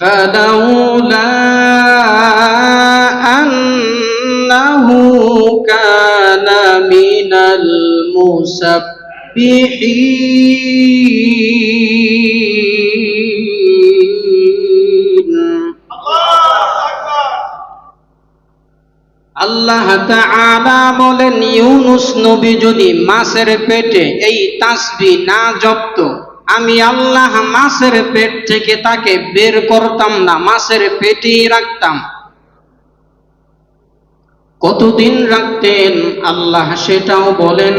فلولا أنه كان من المسبحين আল্লাহ তাআলা বলেন ইউনুস নবী যদি মাছের পেটে এই তাসবি না জপত আমি আল্লাহ মাছের পেট থেকে তাকে বের করতাম না মাছের পেটেই রাখতাম কতদিন রাখতেন আল্লাহ সেটাও বলেন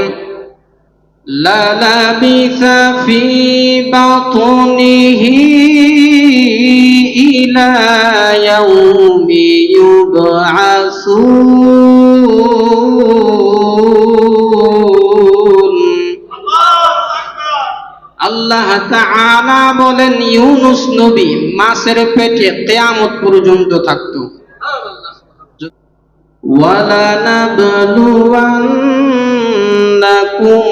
للبث في بطنه إلى يوم يبعثون আল্লাহ তাআলা বলেন ইউনুস নবী মাছের পেটে কিয়ামত পর্যন্ত থাকতো ولنبلونكم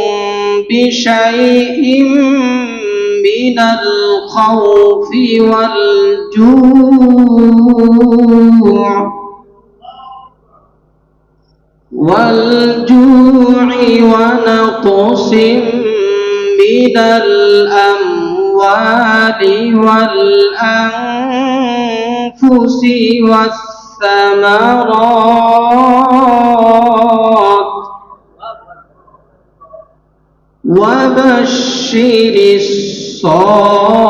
بشيء من الخوف والجوع والجوع ونقص من الأموال والأنفس والثمرات وبشر الصابرين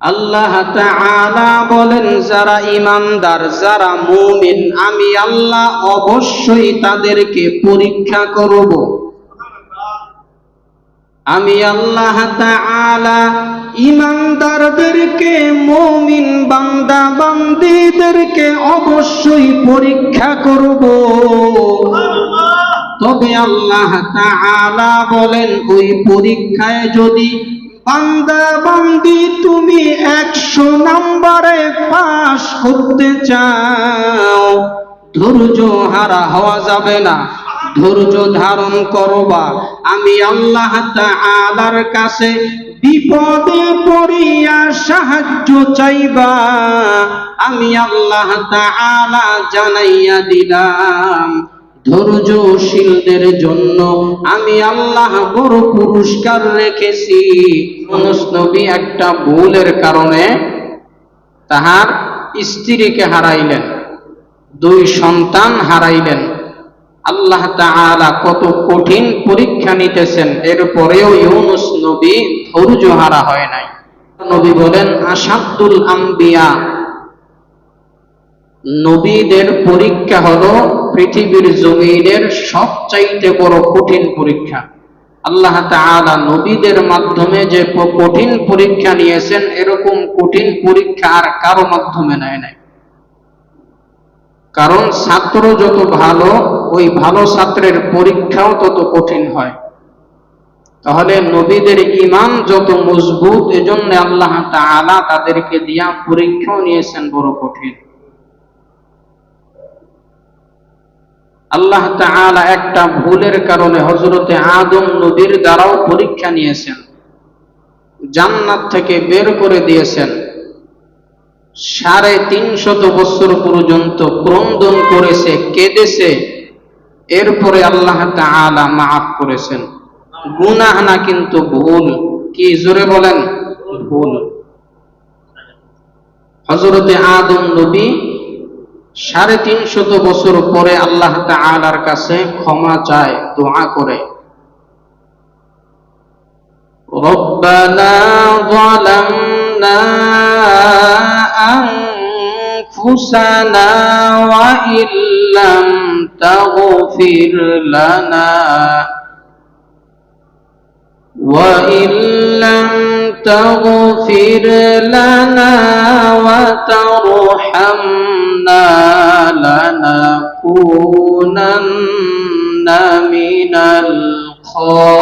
আল্লাহ তাআলা বলেন যারা ইমানদার যারা মুমিন আমি আল্লাহ অবশ্যই তাদেরকে পরীক্ষা করব। আমি আল্লাহ তাআলা ইমানদারদেরকে মুমিন বান্দা বান্দীদেরকে অবশ্যই পরীক্ষা করব। তবে আল্লাহ তাআলা বলেন ওই পরীক্ষায় যদি বান্দা, বান্দি, তুমি একশো নম্বরে পাশ করতে চাও। ধৈর্য হারা হওয়া যাবে না। ধৈর্য ধারণ করবা আমি আল্লাহ তাআলার কাছে বিপদে পড়িয়া সাহায্য চাইবা। আমি আল্লাহ তাআলা জানাইয়া দিলাম। ধৈর্যশীলদের জন্য আমি আল্লাহ বড় পুরস্কার রেখেছি। নবী একটা ভুলের কারণে তাহার স্ত্রীকে হারাইলেন, দুই সন্তান হারাইলেন। আল্লাহ তাআলা কত কঠিন পরীক্ষা নিতেছেন, এরপরেও ইউনুস নবী ধৈর্য হারা হয় নাই। নবী বলেন আসাদুল আম্বিয়া নবীদের পরীক্ষা হলো পৃথিবীর জমিনের সবচাইতে বড় কঠিন পরীক্ষা। আল্লাহ তাআলা নবীদের মাধ্যমে যে কঠিন পরীক্ষা নিয়েছেন, এরকম কঠিন পরীক্ষা আর কারও মাধ্যমে নেয় নাই। কারণ ছাত্র যত ভালো, ওই ভালো ছাত্রের পরীক্ষাও তত কঠিন হয়। তাহলে নবীদের ইমান যত মজবুত, এজন্য আল্লাহ তাআলা তাদেরকে দিয়া পরীক্ষাও নিয়েছেন বড় কঠিন। আল্লাহ তাআলা একটা ভুলের কারণে হজরতে আদম নবীর দ্বারাও পরীক্ষা নিয়েছেন। জান্নাত থেকে বের করে দিয়েছেন। সাড়ে তিনশত বছর পর্যন্ত ক্রন্দন করেছে, কেঁদেছে। এরপরে আল্লাহ তাআলা মাফ করেছেন। গুনাহ না কিন্তু ভুল। কি জোরে বলেন? ভুল। হযরতে আদম নবী সাড়ে তিনশত বছর পরে আল্লাহ তাআলার কাছে ক্ষমা চায় দোয়া করে ربنا ظلمنا أنفسنا وإن لم تغفر لنا وإن لم تغفر لنا وترحمنا لنكونن من الخاسرين.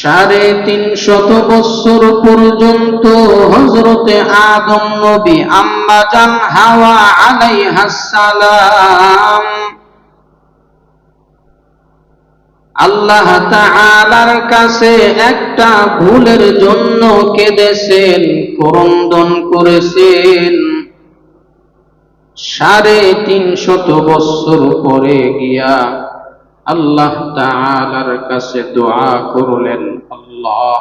সাড়ে তিন শত বছর পর্যন্ত হজরতে আদম নবী আম্মাজান হাওয়া আলাইহাসালাম আল্লাহ তাআলার কাছে একটা ভুলের জন্য কেঁদেছেন, করন্দন করেছেন। সাড়ে তিন শত বছর পরে গিয়া আল্লাহ তাআলার কাছে দোয়া করলেন, আল্লাহ,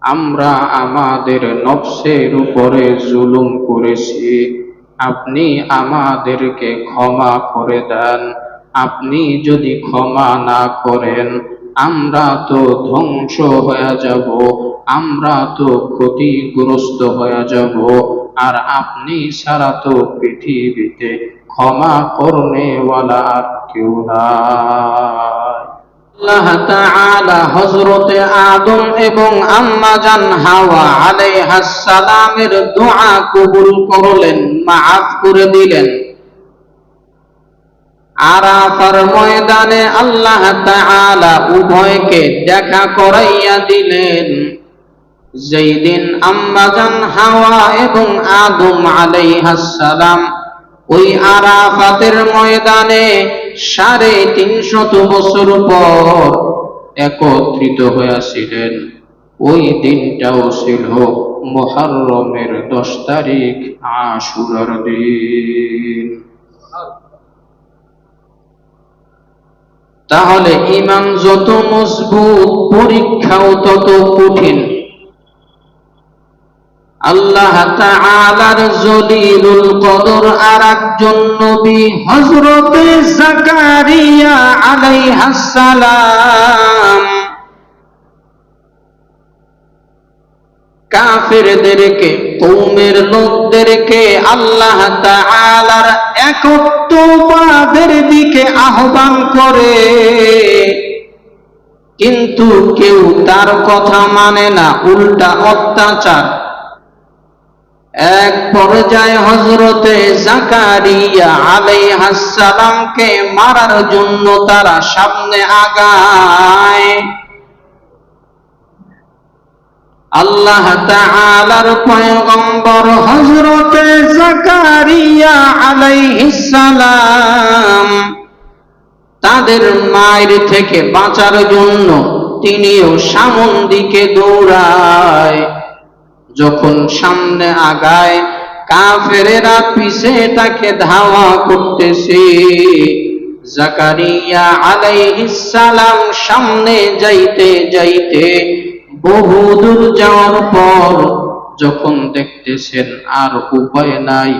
আমরা আমাদের নফসের উপরে জুলুম করেছি। আপনি আমাদেরকে ক্ষমা করে দেন। আপনি যদি ক্ষমা না করেন, আমরা তো ধ্বংস হয়ে যাব, আমরা তো ক্ষতিগ্রস্ত হয়ে যাব। আর আপনি ছাড়া তো পৃথিবীতে ক্ষমা করনেওয়ালা কেউ নাই। আল্লাহ তাআলা হযরতে আদম এবং আম্মা জান হাওয়া সালামের দোয়া কবুল করলেন, মাফ করে দিলেন। আরাফার ময়দানে আল্লাহ তাআলা উভয়কে দেখা করাইয়া দিলেন। যেই দিন আম্মাজান হাওয়া এবং আদম আলাইহাস সালাম ওই আরাফাতের ময়দানে সাড়ে তিনশত বছর পর একত্রিত হয়েছিলেন ওই দিনটাও ছিল মোহাররমের দশ তারিখ আশুরার দিন। তাহলে ইমান যত মজবুত, পরীক্ষাও তত কঠিন। আল্লাহ তাআলার জলিলুল কদর আর একজন নবী, হযরতে জাকারিয়া আলাইহিস সালাম। কাফেরদেরকে কৌমের লোকদেরকে আল্লাহ তাআলার একত্ববাদের দিকে আহ্বান করে। কিন্তু কেউ তার কথা মানে না, উল্টা অত্যাচার। এক পর্যায়ে হজরতে জাকারিয়া আলাইহাসালামকে মারার জন্য তারা সামনে আগায়। আল্লাহ তাআলার পয়গম্বর হযরতে জাকারিয়া আলাইহিস সালাম তাদের মায়ের থেকে বাঁচার জন্য তিনিও সামন দিকে দৌড়ায়। যখন সামনে আগায়, কাফেরেরা পিছে তাকে ধাওয়া করতেছে। জাকারিয়া সালাম সামনে যাইতে যাইতে বহু দূর যাওয়ার পর যখন দেখতেছেন আর উপায় নাই,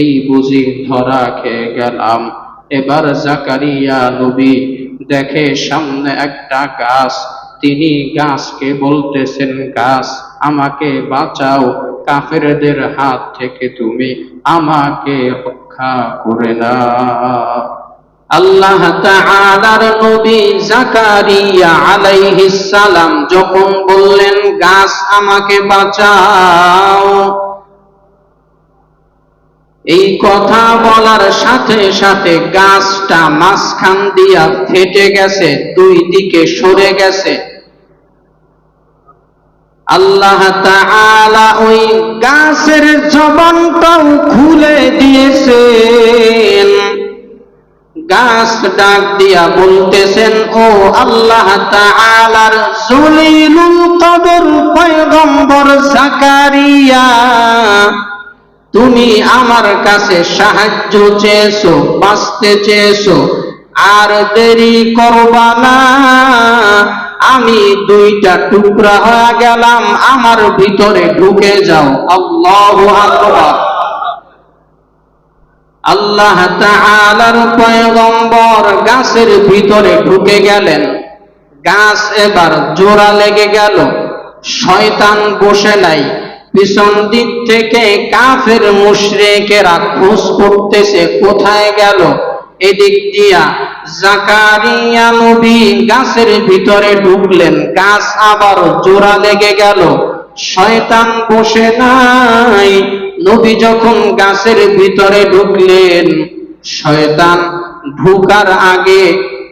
এই বুঝি ধরা খেয়ে গেলাম। এবার জাকারিয়া নবী দেখে সামনে একটা গাছ তিনি গাছকে বলতেছেন, গাছ, আমাকে বাঁচাও। কাফেরদের হাত থেকে তুমি আমাকে রক্ষা করে না আল্লাহ তাআলার নবী জাকারিয়া আলাইহিস সালাম যখন বললেন, গাছ, আমাকে বাঁচাও। এই কথা বলার সাথে সাথে গাছটা মাঝখান দিয়া ফেটে গেছে, দুই দিকে সরে গেছে। আল্লাহ তাআলা ওই গাছের জবানটাও খুলে দিয়েছেন। গাছ ডাক দিয়া বলতেছেন, ও আল্লাহ তাআলার জলিলুল কদর পয়গম্বর জাকারিয়া, তুমি আমার কাছে সাহায্য চেয়েছো, বাঁচতে চেয়েছো, আর দেরি করবা না। আমি দুইটা টুকরা হয়ে গেলাম, আমার ভিতরে ঢুকে যাও। আল্লাহ আল্লাহ গাছের ভিতরে ঢুকে গেলেন। গাছ এবার জোড়া লেগে গেল। শয়তান বসে নাই। পিছন দিক থেকে কাফের মুশরিকেরা খোঁজ করতেছে, কোথায় গেল? এদিক দিয়া জাকারিয়া নবী গাছের ভিতরে ঢুকলেন। গাছ আবার জোড়া লেগে গেল। শয়তান বসে নাই। নবী যখন গাছের ভিতরে ঢুকলেন, শয়তান ঢুকার আগে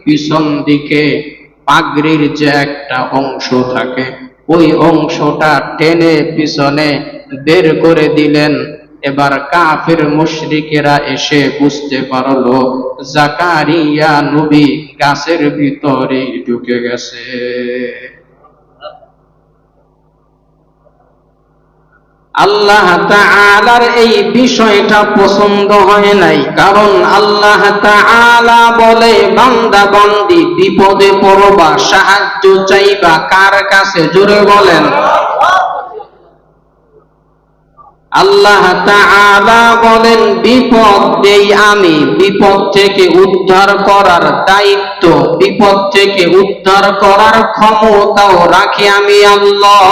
পিছন দিকে পাগড়ির যে একটা অংশ থাকে, ওই অংশটা টেনে পিছনে বের করে দিলেন। এবার কাফের মুশরিকেরা এসে বুঝতে পারল, জাকারিয়া নবী গাছের ভিতরে ঢুকে গেছে। আল্লাহ তাআলার এই বিষয়টা পছন্দ হয় নাই, কারণ আল্লাহ তাআলা বলে, বান্দা বান্দি বিপদে পড়বা, সাহায্য চাইবা, কার কাছে? জোরে বলেন। আল্লাহ তাআলা বলেন বিপদ দেই আমি বিপদ থেকে উদ্ধার করার দায়িত্ব বিপদ থেকে উদ্ধার করার ক্ষমতাও রাখি আমি আল্লাহ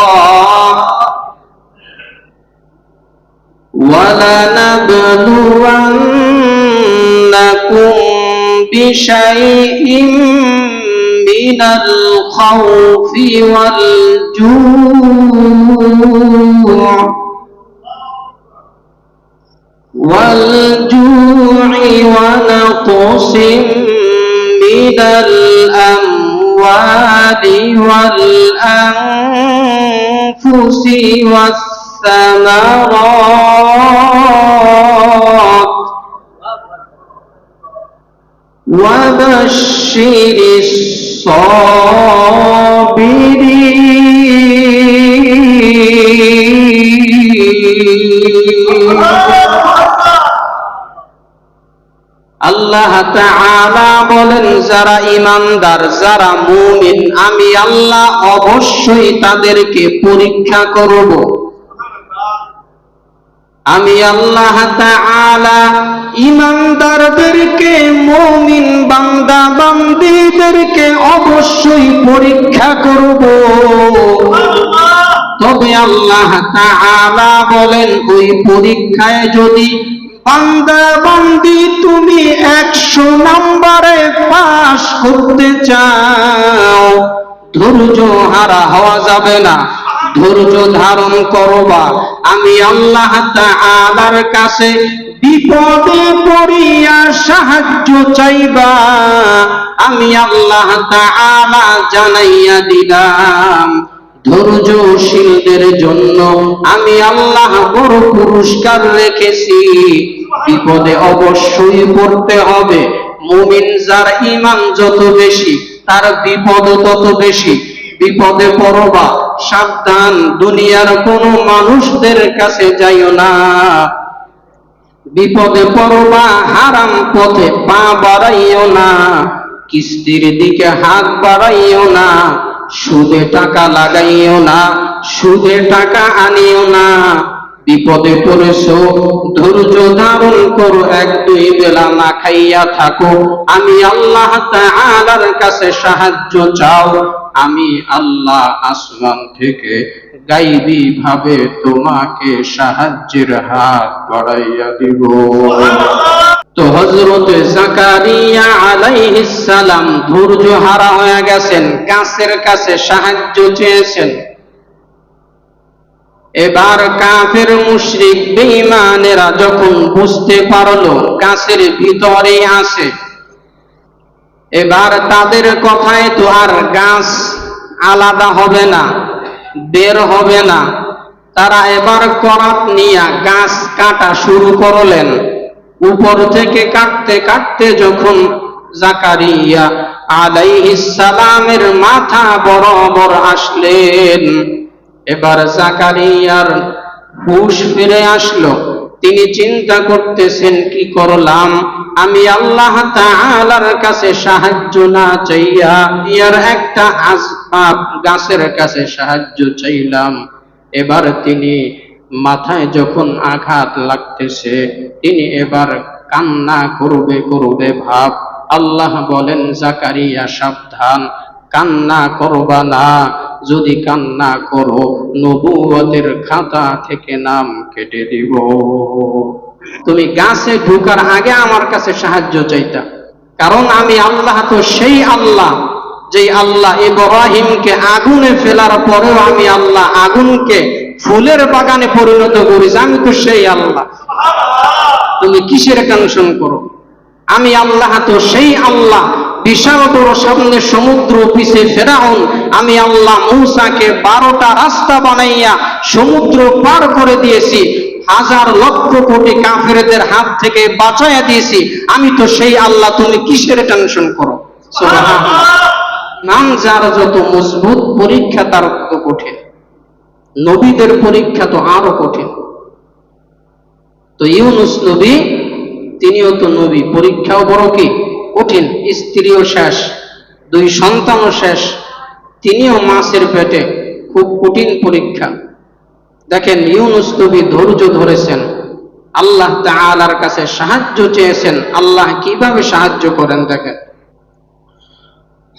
ولنبلونكم بشيء من الخوف والجوع والجوع ونقص من الأموال والأنفس والثمرات. وبشر الصابرين. তাআলা বলেন, যারা যারা মুমিন, আমি আল্লাহ অবশ্যই তাদেরকে পরীক্ষা করব। আমি আল্লাহ তাআলা মুমিন বান্দা বান্দীদেরকে অবশ্যই পরীক্ষা করব। তবে আল্লাহ তাআলা বলেন, ওই পরীক্ষায় যদি বান্দা, বান্দি, তুমি একশো নম্বরে পাশ করতে চাও। ধৈর্য হারা হওয়া যাবে না। ধৈর্য ধারণ করবা। আমি আল্লাহ তাআলার কাছে বিপদে পড়িয়া সাহায্য চাইবা। আমি আল্লাহ তাআলা জানাইয়া দিলাম। ধৈর্যশীলদের জন্য আমি আল্লাহ বড় পুরস্কার রেখেছি। বিপদে অবশ্যই পড়তে হবে। মুমিন যার ইমান যত বেশি, তার বিপদ তত বেশি। বিপদে পড়বা, সাবধান, দুনিয়ার কোন মানুষদের কাছে যাইও না। বিপদে পড়বা, হারাম পথে পা বাড়াইও না। কিস্তির দিকে হাত বাড়াইও না। সুদে টাকা লাগাইও না, সুদে টাকা আনিও না। বিপদে পড়েছ, ধৈর্য ধারণ করো, এক দুই বেলা না খাইয়া থাকো। আমি আল্লাহ তাআলার কাছে সাহায্য চাও। আমি আল্লাহ আসমান থেকে গাইবি ভাবে তোমাকে সাহায্যের হাত বাড়াইয়া দিব। তো হজরত জাকারিয়া আলাইহিস সালাম ধৈর্য হারা হয়ে গেছেন গাছের কাছে সাহায্য চেয়েছেন। এবার কাফের মুশরিক বেঈমানেরা যখন বুঝতে পারল গাছের ভিতরে আছে, এবার তাদের কথায় তো আর গাছ আলাদা হবে না, বের হবে না। তারা এবার করাত নিয়ে গাছ কাটা শুরু করলেন। উপর থেকে কাটতে কাটতে যখন জাকারিয়া সালামের মাথা বরাবর আসলেন, এবার জাকারিয়ার হুশ ফিরে আসলো। তিনি চিন্তা করতেছেন, কি করলাম? আমি আল্লাহ তাআলার কাছে সাহায্য না চাইয়া ইয়ার একটা আসবাব গাছের কাছে সাহায্য চাইলাম। এবার তিনি মাথায় যখন আঘাত লাগতেছে, তিনি এবার কান্না করবে করবে ভাব। আল্লাহ বলেন, জাকারিয়া, সাবধান। কান্না করবা না। যদি কান্না করো নবুয়তের খাতা থেকে নাম কেটে দিব। তুমি গাছে ঢুকার আগে আমার কাছে সাহায্য চাইতা। কারণ আমি আল্লাহ তো সেই আল্লাহ, যেই আল্লাহ ইব্রাহিমকে আগুনে ফেলার পরেও আমি আল্লাহ আগুনকে ফুলের বাগানে পরিণত করেছি আমি তো সেই আল্লাহ। তুমি কিসের কাংশন করো? আমি আল্লাহ তো সেই আল্লাহ। বিশাল বড় সামনে সমুদ্র পিছে ফেরাউন। আমি আল্লাহ মূসাকে বারোটা রাস্তা বানাইয়া সমুদ্র পার করে দিয়েছি। হাজার লক্ষ কোটি কাফেরদের হাত থেকে বাঁচাইয়া দিয়েছি। আমি তো সেই আল্লাহ, তুমি কিসের টেনশন করো? নাম যার যত মজবুত পরীক্ষা তার তত কঠিন। নবীদের পরীক্ষা তো আরও কঠিন। তো ইউনুস নবী, তিনিও তো নবী, পরীক্ষাও বড় কি? কঠিন। স্ত্রীও শেষ, দুই সন্তানও শেষ, তিনিও মাসের পেটে খুব কঠিন পরীক্ষা। দেখেন, ইউনুস নবী ধৈর্য ধরেছেন। আল্লাহ তাআলার কাছে সাহায্য চেয়েছেন। আল্লাহ কীভাবে সাহায্য করেন, দেখেন।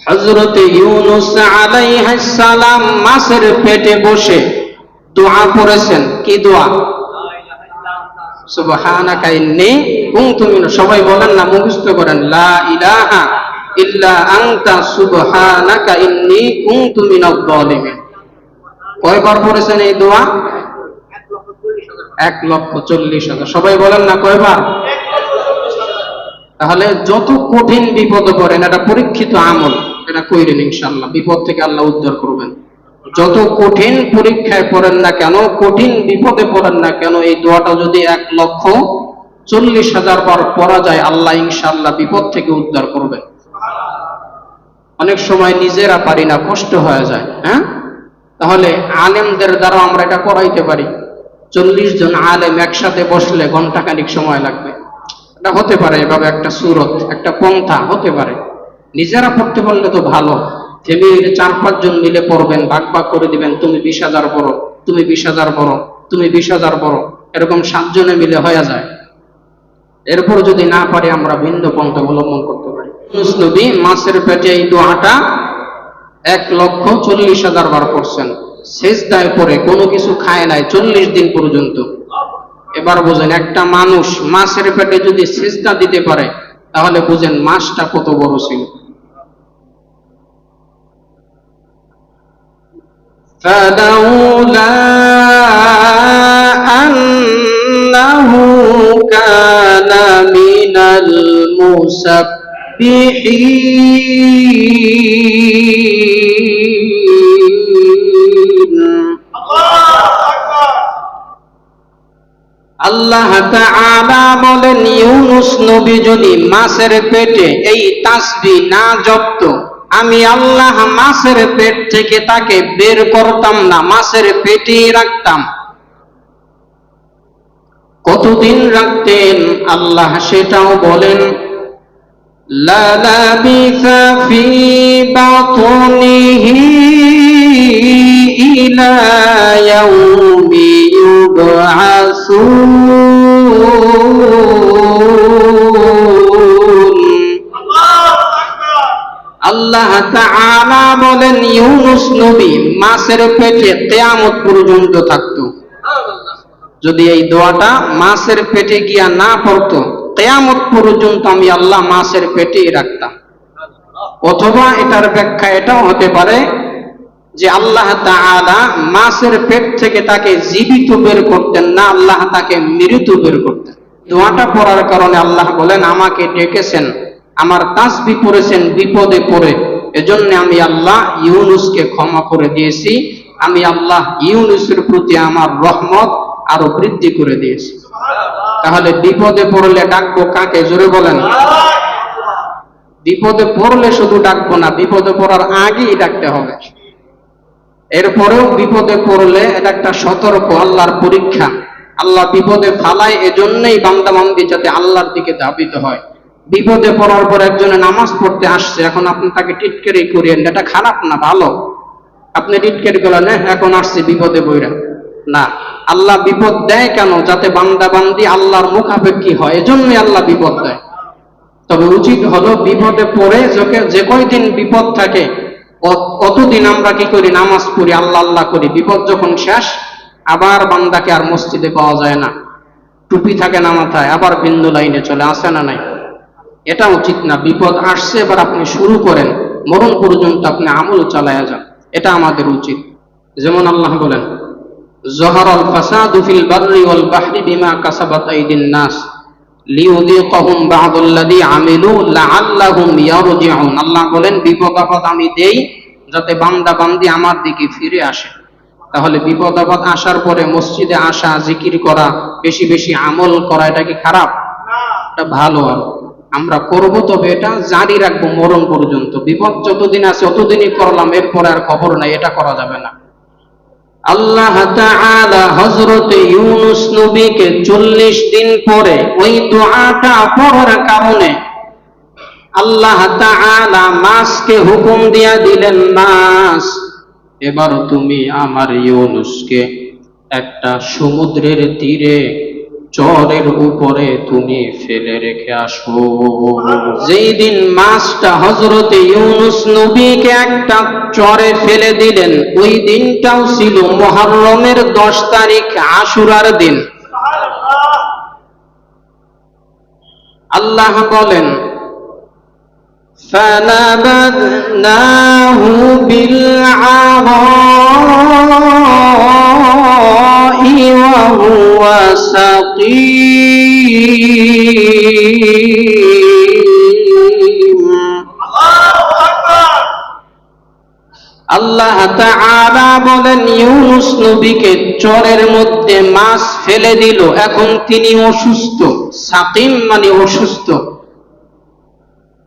হজরত ইউনুস আলাইহিস সালাম মাছের পেটে বসে দোয়া করেছেন। কি দোয়া? সুবহানাকা কুনতু মিন। সবাই বলেন না, মুখস্থ করেন। লা ইলাহা ইল্লা আনতা সুবহানাকা কুনতু কয়বার এই দোয়া? এক লক্ষ চল্লিশ হাজার। সবাই বলেন না কয়বার? তাহলে যত কঠিন বিপদ করেন এটা পরীক্ষিত আমল। এটা কইরেন ইনশাল্লাহ বিপদ থেকে আল্লাহ উদ্ধার করবেন। যত কঠিন পরীক্ষায় পড়েন না কেন, কঠিন বিপদে পড়েন না কেন, এই দোয়াটা যদি এক লক্ষ চল্লিশ হাজার বার পড়া যায়, আল্লাহ ইনশাল্লাহ বিপদ থেকে উদ্ধার করবে। অনেক সময় নিজেরা পারি না, কষ্ট হয়ে যায় হ্যাঁ? তাহলে আলেমদের দ্বারা আমরা এটা করাইতে পারি। চল্লিশ জন আলেম একসাথে বসলে ঘন্টাখানিক সময় লাগবে। এটা হতে পারে এভাবে একটা সুরত, একটা পন্থা, হতে পারে। নিজেরা পড়তে পারলে তো ভালো। ফ্যামিলির চার পাঁচজন মিলে পড়বেন ভাগ ভাগ করে দিবেন, তুমি বিশ হাজার বড় তুমি বিশ হাজার বড় তুমি বিশ হাজার বড় এরকম সাতজনে মিলে হয়ে যায়। এরপর যদি না পারি, আমরা ভিন্ন পন্থা অবলম্বন করতে পারি। নবী মাছের পেটে এই দোয়াটা এক লক্ষ চল্লিশ হাজার বার করছেন শেষ দায় পরে কোনো কিছু খায় নাই, চল্লিশ দিন পর্যন্ত। এবার বুঝেন, একটা মানুষ মাছের পেটে যদি সেজদা দিতে পারে, তাহলে বুঝেন মাছটা কত বড় ছিল। فلولا أنه كان من المسبحين আল্লাহ তাআলা বলেন ইউনুস নবী যদি মাছের পেটে এই তাসবি না জপত আমি আল্লাহ মাছের পেট থেকে তাকে বের করতাম না, মাছের পেটে রাখতাম। কতদিন রাখতেন? আল্লাহ সেটাও বলেন ইলা আল্লাহ তাআলা বলেন, ইউনুস নবী মাছের পেটে কিয়ামত পর্যন্ত থাকতো। যদি এই দোয়াটা মাছের পেটে গিয়া না পড়তো, কেয়ামত পর্যন্ত আমি আল্লাহ মাছের পেটেই রাখতাম। অথবা এটার ব্যাখ্যা এটাও হতে পারে যে আল্লাহ তাআলা মাছের পেট থেকে তাকে জীবিত বের করতেন না, আল্লাহ তাকে মৃত বের করতেন। দোয়াটা পড়ার কারণে আল্লাহ বলেন, আমাকে ডেকেছেন আমার তাসবি পড়েছেন বিপদে পড়ে। এজন্য আমি আল্লাহ ইউনুসকে ক্ষমা করে দিয়েছি। আমি আল্লাহ ইউনুসের প্রতি আমার রহমত আরও বৃদ্ধি করে দিয়েছি। তাহলে বিপদে পড়লে ডাকবো কাকে? জোরে বলেন। বিপদে পড়লে শুধু ডাকবো না, বিপদে পড়ার আগেই ডাকতে হবে। এরপরেও বিপদে পড়লে এটা একটা সতর্ক, আল্লাহর পরীক্ষা। আল্লাহ বিপদে ফালায়, এজন্যই বান্দা বান্দি যাতে আল্লাহর দিকে ধাবিত হয়। বিপদে পড়ার পর একজনে নামাজ পড়তে আসছে এখন আপনি তাকে টিটকারি করিয়েন এটা খারাপ না ভালো। আপনি টিটকারি করলেন "হ্যাঁ, এখন আসছে বিপদে বইরা না আল্লাহ বিপদ দেয় কেন? যাতে বান্দা বান্দি আল্লাহর মুখাপেক্ষী হয় এজন্যই আল্লাহ বিপদ দেয়। তবে উচিত হলো বিপদে পড়ে যোকে যে কয়দিন বিপদ থাকে অতদিন আমরা কি করি? নামাজ পড়ি আল্লাহ আল্লাহ করি। বিপদ যখন শেষ আবার বান্দাকে আর মসজিদে পাওয়া যায় না। টুপি থাকে না মাথায় আবার বিন্দু লাইনে চলে আসে না নাই? এটা উচিত না, বিপদ আসছে, এবার আপনি শুরু করেন। মরণ পর্যন্ত আপনি আমল চালায়া যান। এটা আমাদের উচিত। যেমন আল্লাহ বলেন, জহর আল ফাসাদু ফিল বাররি ওয়াল বাহরি বিমা কাসাবাত আইদিন নাস লিউযীকাহুম বা'দাল্লাযী আমিলু লাআল্লাহুম ইয়ারজিউন। আল্লাহ বলেন, বিপদ আপদ আমি দেই যাতে বান্দা বান্দি আমার দিকে ফিরে আসে। তাহলে বিপদ আপদ আসার পরে মসজিদে আসা, জিকির করা, বেশি বেশি আমল করা, এটা কি খারাপ? এটা ভালো আর আমরা করব তবে এটা জারি রাখব মরণ পর্যন্ত। বিপদ যতদিন আছে ততদিনই করলাম, এরপরে আর খবর নাই, এটা করা যাবে না। আল্লাহ হযরত ইউনুস নবীকে 40 দিন পরে ওই দোয়াটা পড়ার কারণে আল্লাহ তাআলা মাছকে হুকুম দিয়া দিলেন মাছ এবার তুমি আমার ইউনুসকে একটা সমুদ্রের তীরে চরের উপরে তুমি ফেলে রেখে আসো। যেই দিন মাছটা হজরতে ইউনুস নবীকে একটা চরে ফেলে দিলেন ওই দিনটাও ছিল মহরমের দশ তারিখ আশুরার দিন। আল্লাহ বলেন فنبذناه بالعراء وهو سقيم আল্লাহ তাআলা বলেন ইউনুস নবীকে চরের মধ্যে মাছ ফেলে দিল এখন তিনি অসুস্থ সাকিম মানে অসুস্থ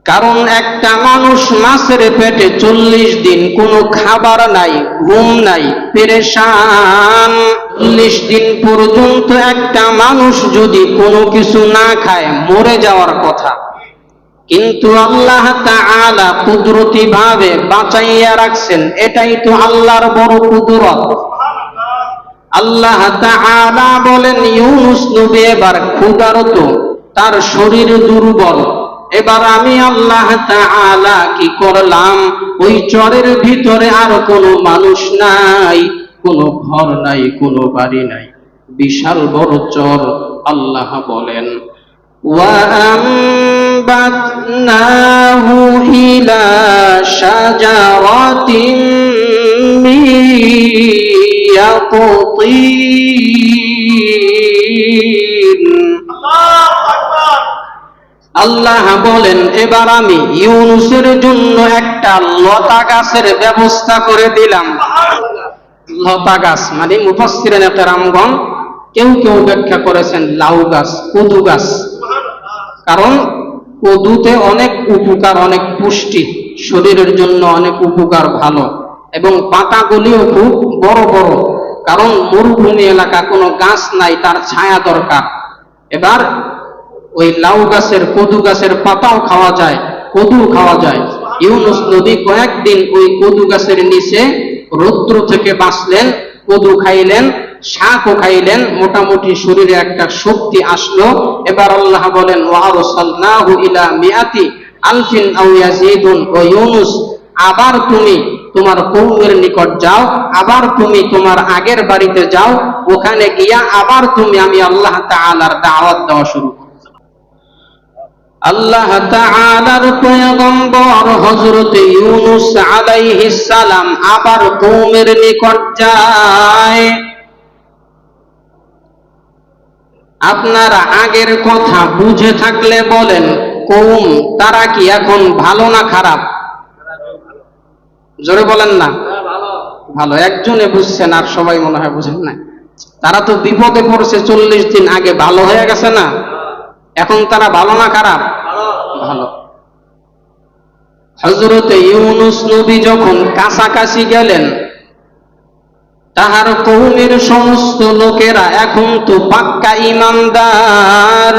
কারণ একটা মানুষ মাছের পেটে চল্লিশ দিন কোনো খাবার নাই, ঘুম নাই, পেরেশান। চল্লিশ দিন পর্যন্ত একটা মানুষ যদি কোনো কিছু না খায়, মরে যাওয়ার কথা। কিন্তু আল্লাহ তাআলা কুদরতি ভাবে বাঁচাইয়া রাখছেন, এটাই তো আল্লাহর বড় কুদরত। আল্লাহ তাআলা বলেন, ইউনুস নবী এবার ক্ষুধারত, তার শরীর দুর্বল এবার আমি আল্লাহ তাআলা কি করলাম ওই চরের ভিতরে আর কোনো মানুষ নাই কোনো ঘর নাই কোনো বাড়ি নাই বিশাল বড় চর আল্লাহ বলেন وأنبتناه إلى شجرة من يقطين আল্লাহ বলেন, এবার আমি ইউনুসের জন্য একটা লতা গাছের ব্যবস্থা করে দিলাম। লতা গাছ মানে মুফাসসিরিন রামগণ কেউ কেউ ব্যাখ্যা করেছেন লাউ গাছ, কদু গাছ। কারণ কদুতে অনেক উপকার, অনেক পুষ্টি, শরীরের জন্য অনেক উপকার ভালো। এবং পাতাগুলিও খুব বড় বড়। কারণ মরুভূমি এলাকা কোনো গাছ নাই, তার ছায়া দরকার। এবার ওই লাউ গাছের, কদু গাছের পাতাও খাওয়া যায়, কদু খাওয়া যায়। ইউনুস নদী কয়েকদিন ওই কদু গাছের নিচে রৌদ্র থেকে বাঁচলেন, কদু খাইলেন, শাকও খাইলেন, মোটামুটি শরীরে একটা শক্তি আসলো। এবার আল্লাহ বলেন ওয়ারসালনাহু ইলা মিয়াতি আলফিন আও ইয়াজিদুন। ও ইউনুস, আবার তুমি তোমার কৌমের নিকট যাও, আবার তুমি তোমার আগের বাড়িতে যাও, ওখানে গিয়া আবার তুমি, আমি আল্লাহ তাআলার দাওয়াত দেওয়া শুরু করো আল্লাহ তাআলার পয়গম্বর হযরত ইউনুস আলাইহিস সালাম আবার কওমের নিকট যায়। আপনারা আগের কথা বুঝে থাকলে বলেন কৌম তারা কি এখন ভালো না খারাপ? জোরে বলেন না। ভালো, একজনে বুঝছেন আর সবাই মনে হয় বুঝেন না তারা তো বিপদে পড়ছে, চল্লিশ দিন আগে ভালো হয়ে গেছে না? এখন তারা ভালো না খারাপ? ভালো। হজরতে ইউনুস নবী যখন কাছাকাছি গেলেন, তাহার কৌমের সমস্ত লোকেরা এখন তো পাক্কা ইমানদার।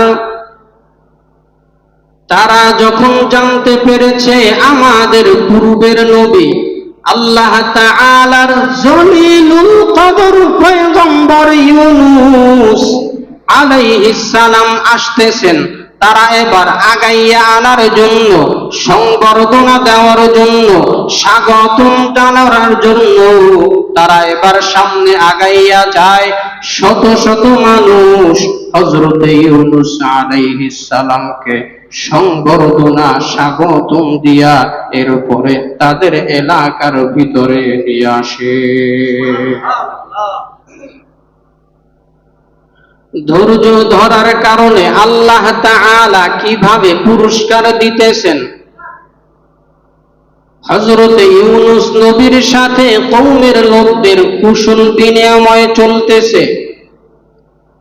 তারা যখন জানতে পেরেছে আমাদের পূর্বের নবী, আল্লাহ তাআলার জলিলুল কদর পয়গম্বর ইউনুস আলাইহিস সালাম আসতেছেন, তারা এবার আগাইয়া আনার জন্য, সংবর্ধনা দেওয়ার জন্য, স্বাগতম জানানোর জন্য তারা এবার সামনে আগাইয়া যায়। শত শত মানুষ হজরত ইউনুস আলাইহিস সালামকে সংবর্ধনা, স্বাগতম দিয়া এর উপরে তাদের এলাকার ভিতরে নিয়ে আসে। ধৈর্য ধরার কারণে আল্লাহ তাআলা কীভাবে পুরস্কার দিতেছেন? হজরতে ইউনুস নবীর সাথে কৌমের লোকদের কুশল বিনিময় চলতেছে।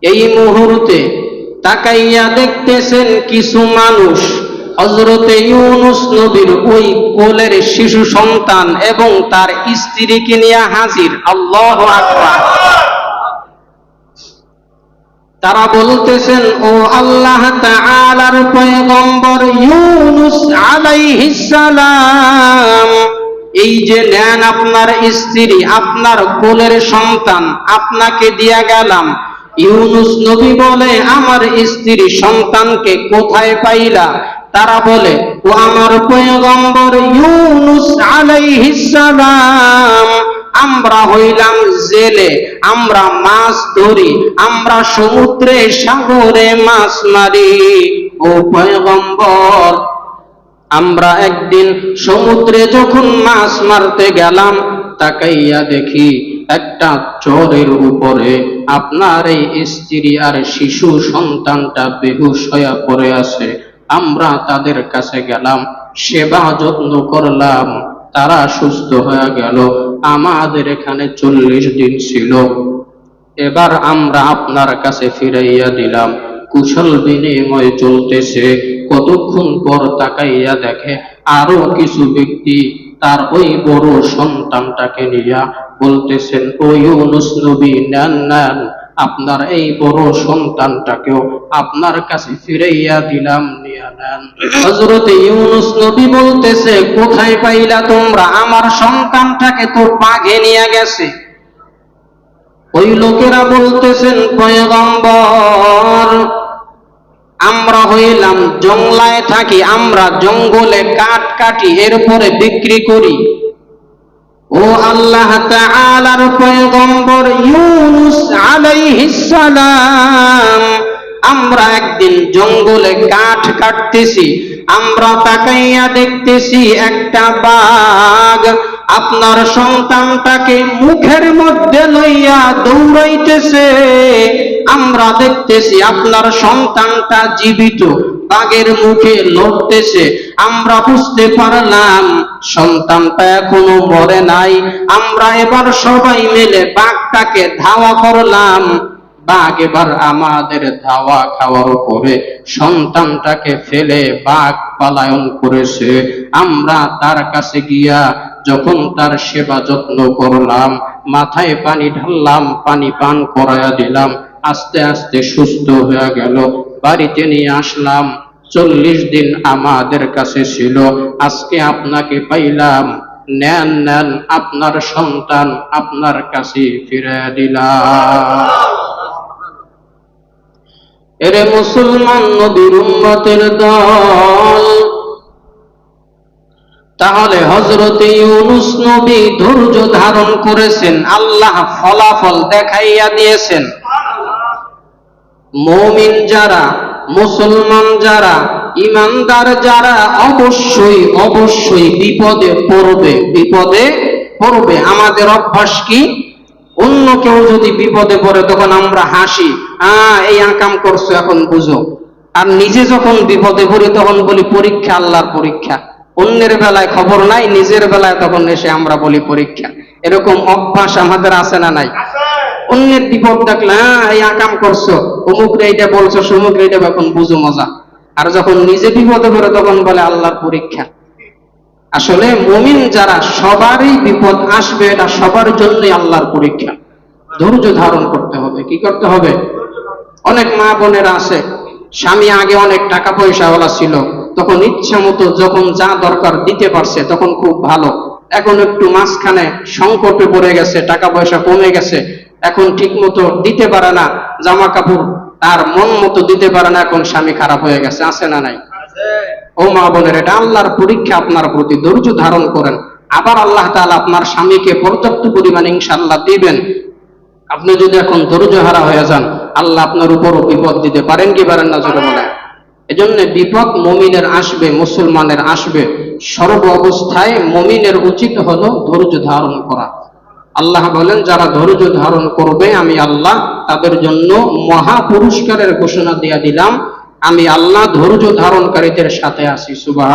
এই মুহূর্তে তাকাইয়া দেখতেছেন কিছু মানুষ। হজরতে ইউনুস নবীর ওই কোলের শিশু সন্তান এবং তার স্ত্রীকে নিয়ে হাজির। আল্লাহ আকবার। তারা বলতেছেন, ও আল্লাহ তাআলার পয়গম্বর ইউনুস আলাইহিস সালাম, এই যে নেন আপনার স্ত্রী, আপনার কোলের সন্তান, আপনাকে দিয়া গেলাম। ইউনুস নবী বলে, আমার স্ত্রী সন্তানকে কোথায় পাইলা? তারা বলে, ও আমার পয়গম্বর ইউনুস আলাইহিস সালাম আমরা হইলাম জেলে, আমরা মাছ ধরি, আমরা সমুদ্রে সাগরে মাছ মারি। ও পয়গম্বর, আমরা একদিন সমুদ্রে যখন মাছ মারতে গেলাম, তাকাইয়া দেখি একটা চরের উপরে আপনার এই স্ত্রী আর শিশু সন্তানটা বেহুশ হইয়া পড়ে আছে। আমরা তাদের কাছে গেলাম, সেবা যত্ন করলাম। তারা সুস্থ হয়ে গেল। আমাদের এখানে চল্লিশ দিন ছিল। এবার আমরা আপনার কাছে ফিরাইয়া দিলাম। কুশল বিনিময় চলতেছে। কতক্ষণ পর তাকাইয়া দেখে আরও কিছু ব্যক্তি তার ওই বড় সন্তানটাকে নিয়া বলতেছেন, ও ইউনুস নেন নেন। আপনার এই বড় সন্তানটাকেও আপনার কাছে ফিরাইয়া দিলাম হজরত ইউনুস নবী বলতেছে, কোথায় পাইলা তোমরা? আমার সন্তানটাকে তো বাঘে নিয়ে গেছে। ওই লোকেরা বলতেছেন, পয়গম্বর, আমরা হইলাম জংলায় থাকি, আমরা জঙ্গলে কাঠ কাটি এরপরে বিক্রি করি। ও আল্লাহ তাআলার পয়গম্বর ইউনুস আলাইহিস সালাম, আমরা একদিন জঙ্গলে কাঠ কাটতেছি, আমরা তাকাইয়া দেখতেছি একটা বাঘ। আপনার সন্তানটাকে মুখের মধ্যে লইয়া দৌড়াইতেছে। আমরা দেখতেছি আপনার সন্তানটা জীবিত, বাঘের মুখে লড়তেছে। আমরা বুঝতে পারলাম সন্তানটা এখনও মরে নাই। আমরা এবার সবাই মিলে বাঘটাকে ধাওয়া করলাম। বাঘ এবার আমাদের ধাওয়া খাওয়ার উপরে সন্তানটাকে ফেলে বাঘ পালায়ন করেছে। আমরা তার কাছে গিয়া যখন তার সেবা যত্ন করলাম, মাথায় পানি ঢাললাম, পানি পান করাইয়া দিলাম, আস্তে আস্তে সুস্থ হয়ে গেল। বাড়িতে নিয়ে আসলাম, চল্লিশ দিন আমাদের কাছে ছিল, আজকে আপনাকে পাইলাম। নেন নেন, আপনার সন্তান আপনার কাছে ফিরে দিলাম। এরে মুসলমান নদীর উম্মতের দল তাহলে হজরত ইউনুস নবী ধৈর্য ধারণ করেছেন, আল্লাহ ফলাফল দেখাইয়া দিয়েছেন। মমিন যারা, মুসলমান যারা, ইমানদার যারা অবশ্যই অবশ্যই বিপদে পড়বে বিপদে পড়বে। আমাদের অভ্যাস কি? অন্য কেউ যদি বিপদে পড়ে, তখন আমরা হাসি আহ এই আকাম করছ, এখন বুঝো। আর নিজে যখন বিপদে পড়ি, তখন বলি, পরীক্ষা, আল্লাহর পরীক্ষা। অন্যের বেলায় খবর নাই নিজের বেলায় তখন এসে আমরা বলি পরীক্ষা। এরকম অভ্যাস আমাদের আছে না নাই? অন্যের বিপদ দেখলে হ্যাঁ এই আকাম করছ। অমুক এইটা বলছো সমুক এইটা এখন বুঝো মজা। আর যখন নিজে বিপদে পড়ে তখন বলে আল্লাহর পরীক্ষা। আসলে মমিন যারা সবারই বিপদ আসবে এটা সবার জন্যই আল্লাহর পরীক্ষা। ধৈর্য ধারণ করতে হবে। কি করতে হবে? অনেক মা বোনেরা আছে স্বামী আগে অনেক টাকা পয়সাওয়ালা ছিল। তখন ইচ্ছা মতো যখন যা দরকার দিতে পারছে তখন খুব ভালো। এখন একটু মাঝখানে সংকটে পড়ে গেছে টাকা পয়সা কমে গেছে এখন ঠিক মতো দিতে পারে না জামা কাপড় তার মন মতো দিতে পারে না এখন স্বামী খারাপ হয়ে গেছে আছে না নাই? ও মা বোনের এটা আল্লাহর পরীক্ষা আপনার প্রতি ধৈর্য ধারণ করেন। আবার আল্লাহ তাআলা আপনার স্বামীকে পর্যাপ্ত পরিমাণ ইনশাল্লাহ দিবেন। আপনি যদি এখন ধৈর্য হারা হয়ে যান আল্লাহ আপনার উপরও বিপদ দিতে পারেন কি পারেন না জোরে বলেন। এজন্য বিপদ মমিনের আসবে, মুসলমানের আসবে। সর্ব অবস্থায় মমিনের উচিত হলো ধৈর্য ধারণ করা। আল্লাহ বলেন, যারা ধৈর্য ধারণ করবে, আমি আল্লাহ তাদের জন্য মহা পুরস্কারের ঘোষণা দিয়ে দিলাম। আমি আল্লাহ ধৈর্য ধারণকারীদের সাথে আসি সুবাহ